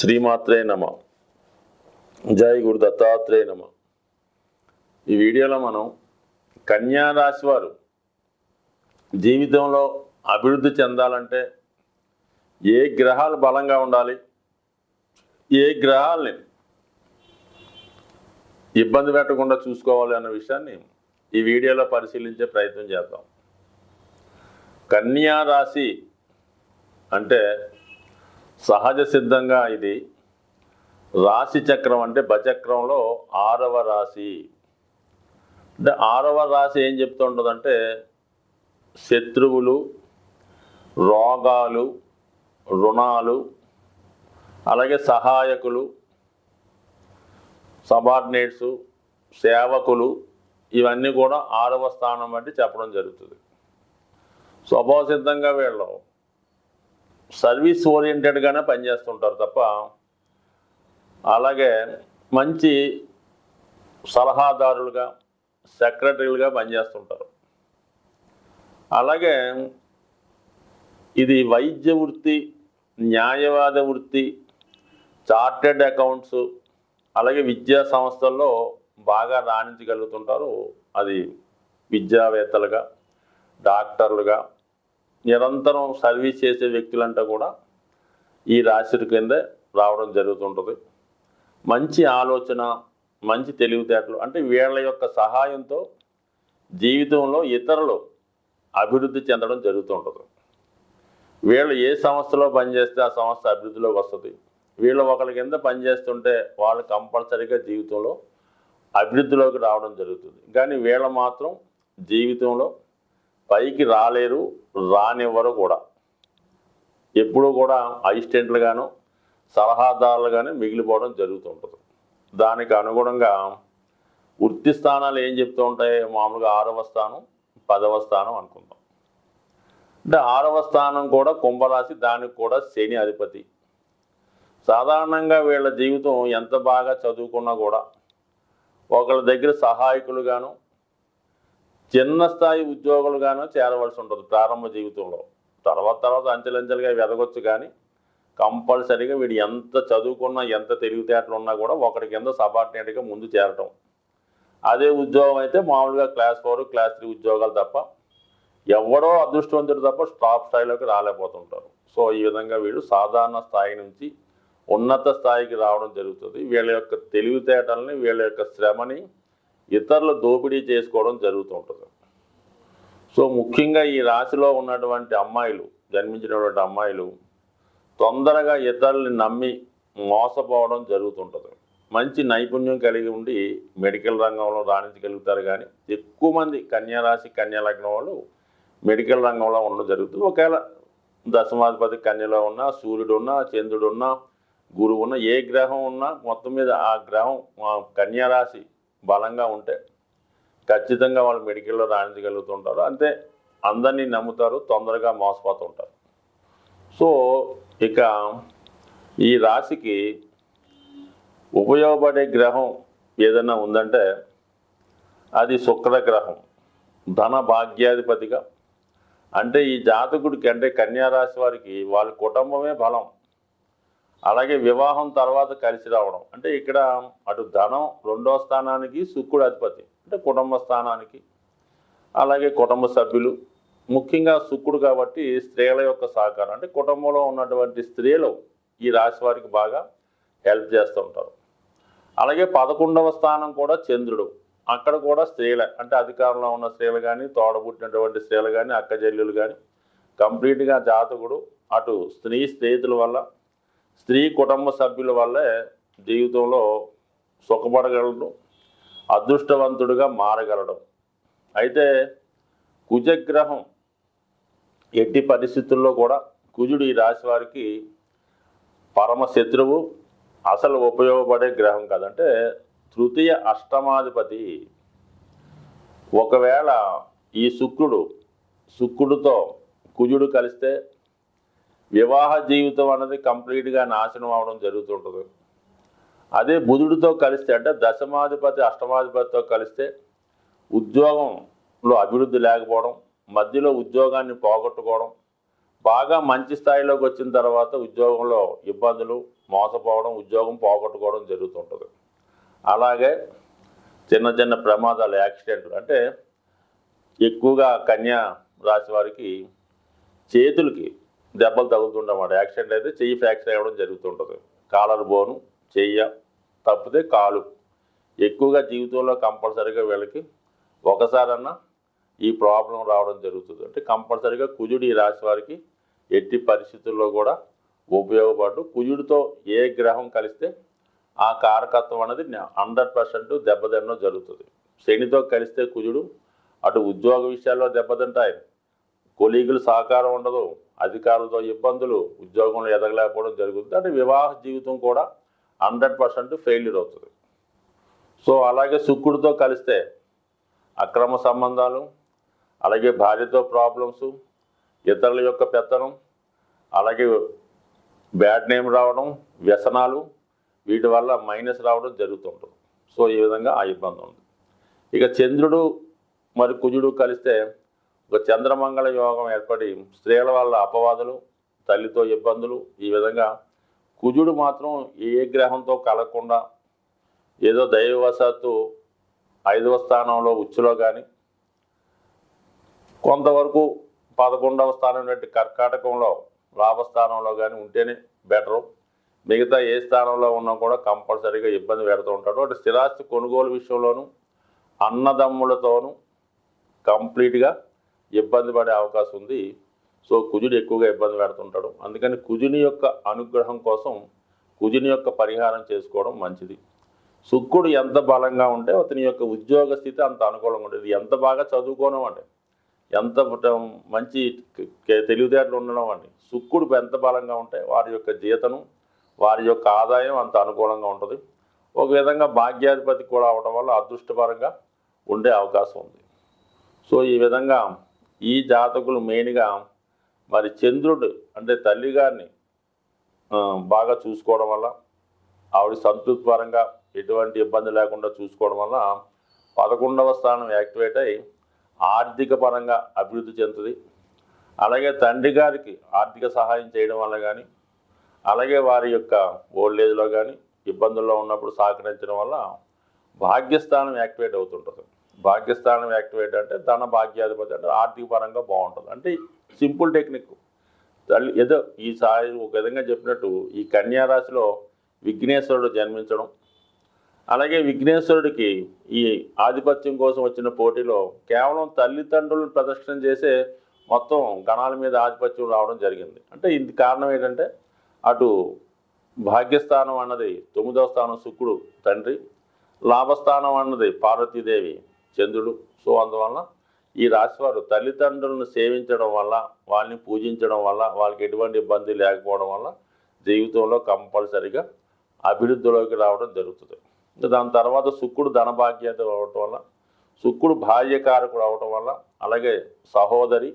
శ్రీమాత్రే నమ. జై గురు దత్తాత్రేయ నమ. ఈ వీడియోలో మనం కన్యా రాశి వారు జీవితంలో అభివృద్ధి చెందాలంటే ఏ గ్రహాలు బలంగా ఉండాలి? ఏ గ్రహాల్ని ఇబ్బంది పెట్టకుండా చూసుకోవాలి అన్న విషయాన్ని ఈ వీడియోలో పరిశీలించే ప్రయత్నం చేద్దాం. కన్యా రాశి అంటే సహజ సిద్ధంగా ఇది రాశి చక్రం అంటే బచక్రంలో ఆరవ రాశి. అంటే ఆరవ రాశి ఏం చెప్తుంటుందంటే శత్రువులు రోగాలు రుణాలు అలాగే సహాయకులు సబార్డినేట్స్ సేవకులు ఇవన్నీ కూడా ఆరవ స్థానం అంటే చెప్పడం జరుగుతుంది. స్వభావ సిద్ధంగా వీళ్ళు సర్వీస్ ఓరియంటెడ్గానే పనిచేస్తుంటారు తప్ప అలాగే మంచి సలహాదారులుగా సెక్రటరీలుగా పనిచేస్తుంటారు. అలాగే ఇది వైద్య వృత్తి న్యాయవాద వృత్తి చార్టెడ్ అకౌంట్స్ అలాగే విద్యా సంస్థల్లో బాగా రాణించగలుగుతుంటారు. అది విద్యావేత్తలుగా డాక్టర్లుగా నిరంతరం సర్వీస్ చేసే వ్యక్తులంతా కూడా ఈ రాశి కింద రావడం జరుగుతుంటుంది. మంచి ఆలోచన మంచి తెలివితేటలు అంటే వీళ్ళ యొక్క సహాయంతో జీవితంలో ఇతరులు అభివృద్ధి చెందడం జరుగుతుంటుంది. వీళ్ళు ఏ సంస్థలో పనిచేస్తే ఆ సంస్థ అభివృద్ధిలోకి వస్తుంది. వీళ్ళు ఒకరి కింద పనిచేస్తుంటే వాళ్ళు కంపల్సరీగా జీవితంలో అభివృద్ధిలోకి రావడం జరుగుతుంది. కానీ వీళ్ళ మాత్రం జీవితంలో పైకి రాలేరు రానివ్వరు కూడా. ఎప్పుడూ కూడా అసిస్టెంట్లుగాను సలహాదారులుగానే మిగిలిపోవడం జరుగుతుంటుంది. దానికి అనుగుణంగా వృత్తి స్థానాలు ఏం చెప్తూ ఉంటాయి? మామూలుగా ఆరవ స్థానం పదవ స్థానం అనుకుందాం. అంటే ఆరవ స్థానం కూడా కుంభరాశి దానికి కూడా శని అధిపతి. సాధారణంగా వీళ్ళ జీవితం ఎంత బాగా చదువుకున్నా కూడా ఒకళ్ళ దగ్గర సహాయకులుగాను చిన్న స్థాయి ఉద్యోగులుగాను చేరవలసి ఉంటుంది ప్రారంభ జీవితంలో. తర్వాత తర్వాత అంచెలంచెలుగా ఎదగొచ్చు కానీ కంపల్సరీగా వీడు ఎంత చదువుకున్నా ఎంత తెలివితేటలు ఉన్నా కూడా ఒకటి కింద సబార్డినేట్గా ముందు చేరటం. అదే ఉద్యోగం అయితే మామూలుగా క్లాస్ ఫోర్ క్లాస్ త్రీ ఉద్యోగాలు తప్ప ఎవడో అదృష్టవంతుడు తప్ప టాప్ స్థాయిలోకి రాలేకపోతుంటారు. సో ఈ విధంగా వీడు సాధారణ స్థాయి నుంచి ఉన్నత స్థాయికి రావడం జరుగుతుంది. వీళ్ళ యొక్క తెలివితేటల్ని వీళ్ళ యొక్క శ్రమని ఇతరులు దోపిడీ చేసుకోవడం జరుగుతుంటుంది. సో ముఖ్యంగా ఈ రాశిలో ఉన్నటువంటి అమ్మాయిలు జన్మించినటువంటి అమ్మాయిలు తొందరగా ఇతరుల్ని నమ్మి మోసపోవడం జరుగుతుంటుంది. మంచి నైపుణ్యం కలిగి ఉండి మెడికల్ రంగంలో రాణించగలుగుతారు కానీ ఎక్కువ మంది కన్యారాశి కన్యాలగ్నం వాళ్ళు మెడికల్ రంగంలో ఉండడం జరుగుతుంది. ఒకవేళ దశమాధిపతి కన్యలో ఉన్నా సూర్యుడు ఉన్నా చంద్రుడు ఉన్నా గురువు ఉన్నా ఏ గ్రహం ఉన్నా మొత్తం మీద ఆ గ్రహం కన్యారాశి బలంగా ఉంటే ఖచ్చితంగా వాళ్ళు మెడికల్లో రాణించగలుగుతుంటారు. అంతే అందరినీ నమ్ముతారు తొందరగా మోసపోతుంటారు. సో ఇక ఈ రాశికి ఉపయోగపడే గ్రహం ఏదైనా ఉందంటే అది శుక్ర గ్రహం ధన భాగ్యాధిపతిగా. అంటే ఈ జాతకుడికి అంటే కన్యా రాశి వారికి వాళ్ళ కుటుంబమే బలం. అలాగే వివాహం తర్వాత కలిసి రావడం. అంటే ఇక్కడ అటు ధనం రెండో స్థానానికి శుక్రుడు అధిపతి అంటే కుటుంబ స్థానానికి. అలాగే కుటుంబ సభ్యులు ముఖ్యంగా శుక్రుడు కాబట్టి స్త్రీల యొక్క సహకారం. అంటే కుటుంబంలో ఉన్నటువంటి స్త్రీలు ఈ రాశి వారికి బాగా హెల్ప్ చేస్తూ ఉంటారు. అలాగే పదకొండవ స్థానం కూడా చంద్రుడు. అక్కడ కూడా స్త్రీలే. అంటే అధికారంలో ఉన్న స్త్రీలు కానీ తోడబుట్టినటువంటి స్త్రీలు కానీ అక్క కానీ కంప్లీట్గా జాతకుడు. అటు స్త్రీ స్నేహితుల వల్ల స్త్రీ కుటుంబ సభ్యుల వల్లే జీవితంలో సుఖపడగలడం అదృష్టవంతుడిగా మారగలడం అయితే కుజగ్రహం ఎట్టి పరిస్థితుల్లో కూడా కుజుడు ఈ రాశి వారికి పరమ శత్రువు అసలు ఉపయోగపడే గ్రహం కదంటే తృతీయ అష్టమాధిపతి. ఒకవేళ ఈ శుక్రుడు శుక్రుడితో కుజుడు కలిస్తే వివాహ జీవితం అనేది కంప్లీట్గా నాశనం అవడం జరుగుతుంటుంది. అదే బుధుడితో కలిస్తే అంటే దశమాధిపతి అష్టమాధిపతితో కలిస్తే ఉద్యోగంలో అభివృద్ధి లేకపోవడం మధ్యలో ఉద్యోగాన్ని పోగొట్టుకోవడం బాగా మంచి స్థాయిలోకి వచ్చిన తర్వాత ఉద్యోగంలో ఇబ్బందులు మోసపోవడం ఉద్యోగం పోగొట్టుకోవడం జరుగుతుంటుంది. అలాగే చిన్న చిన్న ప్రమాదాలు యాక్సిడెంట్లు అంటే ఎక్కువగా కన్యా రాశి వారికి చేతులకి దెబ్బలు తగులుతుండమాట యాక్సిడెంట్ అయితే చెయ్యి ఫ్రాక్చర్ అవ్వడం జరుగుతుంటుంది. కాలర్ బోను చెయ్య తప్పితే కాలు. ఎక్కువగా జీవితంలో కంపల్సరీగా వీళ్ళకి ఒకసారన్నా ఈ ప్రాబ్లం రావడం జరుగుతుంది. అంటే కంపల్సరీగా కుజుడు ఈ రాశి వారికి ఎట్టి పరిస్థితుల్లో కూడా ఉపయోగపడు కుజుడితో ఏ గ్రహం కలిస్తే ఆ కారకత్వం అనేది హండ్రెడ్ పర్సెంట్ దెబ్బతినడం జరుగుతుంది. శనితో కలిస్తే కుజుడు అటు ఉద్యోగ విషయాల్లో దెబ్బతింటాయి కొలీగుల సహకారం ఉండదు అధికారులతో ఇబ్బందులు ఉద్యోగంలో ఎదగలేకపోవడం జరుగుతుంది. అంటే వివాహ జీవితం కూడా హండ్రెడ్ పర్సెంట్ ఫెయిల్యూర్ అవుతుంది. సో అలాగే శుక్రుడితో కలిస్తే అక్రమ సంబంధాలు అలాగే భార్యతో ప్రాబ్లమ్స్ ఇతరుల యొక్క పెత్తనం అలాగే బ్యాడ్ నేమ్ రావడం వ్యసనాలు వీటి వల్ల మైనస్ రావడం జరుగుతుంటుంది. సో ఈ విధంగా ఆ ఇబ్బంది ఉంది. ఇక చంద్రుడు మరి కుజుడు కలిస్తే ఒక చంద్రమంగళ యోగం ఏర్పడి స్త్రీల వల్ల అపవాదులు తల్లితో ఇబ్బందులు ఈ విధంగా కుజుడు మాత్రం ఏ గ్రహంతో కలగకుండా ఏదో దైవవశాత్తు ఐదవ స్థానంలో ఉచ్చులో కానీ కొంతవరకు పదకొండవ స్థానం నుండి కర్కాటకంలో లాభస్థానంలో కానీ ఉంటేనే బెటరు. మిగతా ఏ స్థానంలో ఉన్నా కూడా కంపల్సరీగా ఇబ్బంది పెడుతూ ఉంటాడు. అంటే స్థిరాస్తి కొనుగోలు విషయంలోనూ అన్నదమ్ములతోనూ కంప్లీట్గా ఇబ్బంది పడే అవకాశం ఉంది. సో కుజుడు ఎక్కువగా ఇబ్బంది పెడుతుంటాడు. అందుకని కుజుని యొక్క అనుగ్రహం కోసం కుజుని యొక్క పరిహారం చేసుకోవడం మంచిది. శుక్రుడు ఎంత బలంగా ఉంటే అతని యొక్క ఉద్యోగ స్థితి అంత అనుకూలంగా ఉంటుంది ఎంత బాగా చదువుకోవడం అంటే ఎంత మంచి తెలివితేటలు ఉండడం అండి. శుక్రుడు ఎంత బలంగా ఉంటే వారి యొక్క జీతను వారి యొక్క ఆదాయం అంత అనుకూలంగా ఉంటుంది. ఒక విధంగా భాగ్యాధిపతి కూడా అవడం వల్ల అదృష్టపరంగా ఉండే అవకాశం ఉంది. సో ఈ విధంగా ఈ జాతకులు మెయిన్గా మరి చంద్రుడు అంటే తల్లి గారిని బాగా చూసుకోవడం వల్ల ఆవిడ సంతృప్తిపరంగా ఎటువంటి ఇబ్బంది లేకుండా చూసుకోవడం వల్ల పదకొండవ స్థానం యాక్టివేట్ అయి ఆర్థిక పరంగా అభివృద్ధి చెందుతుంది. అలాగే తండ్రి గారికి ఆర్థిక సహాయం చేయడం వల్ల కానీ అలాగే వారి యొక్క ఓల్డ్ ఏజ్లో కానీ ఇబ్బందుల్లో ఉన్నప్పుడు సహకరించడం వల్ల భాగ్యస్థానం యాక్టివేట్ అవుతుంటుంది. భాగ్యస్థానం యాక్టివేట్ అంటే ధన భాగ్యాధిపతి అంటే ఆర్థిక పరంగా బాగుంటుంది. అంటే సింపుల్ టెక్నిక్. తల్లి ఏదో ఈ సాయి ఒక విధంగా చెప్పినట్టు ఈ కన్యారాశిలో విఘ్నేశ్వరుడు జన్మించడం అలాగే విఘ్నేశ్వరుడికి ఈ ఆధిపత్యం కోసం వచ్చిన పోటీలో కేవలం తల్లిదండ్రులను ప్రదర్శన చేసే మొత్తం గణాల మీద ఆధిపత్యం రావడం జరిగింది. అంటే ఇంత కారణం ఏంటంటే అటు భాగ్యస్థానం అన్నది తొమ్మిదవ స్థానం శుక్రుడు తండ్రి లాభస్థానం అన్నది పార్వతీదేవి చంద్రుడు. సో అందువలన ఈ రాశివారు తల్లిదండ్రులను సేవించడం వల్ల వాళ్ళని పూజించడం వల్ల వాళ్ళకి ఎటువంటి ఇబ్బంది లేకపోవడం వల్ల జీవితంలో కంపల్సరిగా అభివృద్ధిలోకి రావడం జరుగుతుంది. ఇంకా దాని తర్వాత శుక్రుడు ధనభాగ్యత అవటం వల్ల శుక్రుడు భార్యకారకుడు అవటం వల్ల అలాగే సహోదరి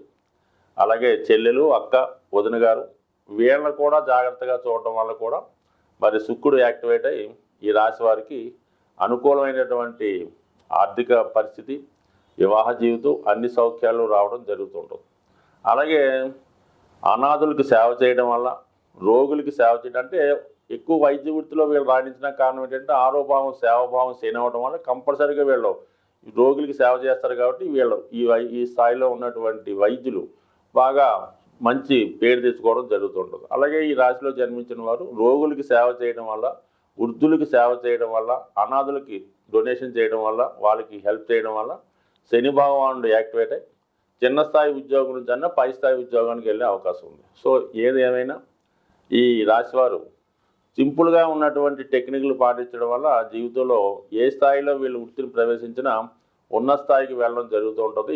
అలాగే చెల్లెలు అక్క వదిన గారు వీళ్ళని కూడా జాగ్రత్తగా చూడటం వల్ల కూడా మరి శుక్రుడు యాక్టివేట్ అయ్యి ఈ రాశి వారికి అనుకూలమైనటువంటి ఆర్థిక పరిస్థితి వివాహ జీవితం అన్ని సౌఖ్యాలు రావడం జరుగుతుంటుంది. అలాగే అనాథులకు సేవ చేయడం వల్ల రోగులకి సేవ చేయడం అంటే ఎక్కువ వైద్య వృత్తిలో వీళ్ళు రాణించిన కారణం ఏంటంటే ఆరోభావం సేవాభావం చేయనవడం వల్ల కంపల్సరీగా వీళ్ళు రోగులకి సేవ చేస్తారు కాబట్టి వీళ్ళు ఈ వై- ఈ స్థాయిలో ఉన్నటువంటి వైద్యులు బాగా మంచి పేరు తెచ్చుకోవడం జరుగుతుంటుంది. అలాగే ఈ రాశిలో జన్మించిన వారు రోగులకి సేవ చేయడం వల్ల వృద్ధులకి సేవ చేయడం వల్ల అనాథులకి డొనేషన్ చేయడం వల్ల వాళ్ళకి హెల్ప్ చేయడం వల్ల శని భగవానుడు యాక్టివేట్ అయ్యి చిన్న స్థాయి ఉద్యోగం నుంచి అన్న పై స్థాయి ఉద్యోగానికి వెళ్ళే అవకాశం ఉంది. సో ఏది ఏమైనా ఈ రాశివారు సింపుల్గా ఉన్నటువంటి టెక్నిక్లు పాటించడం వల్ల జీవితంలో ఏ స్థాయిలో వీళ్ళు వృత్తిని ప్రవేశించినా ఉన్న స్థాయికి వెళ్ళడం జరుగుతూ ఉంటుంది.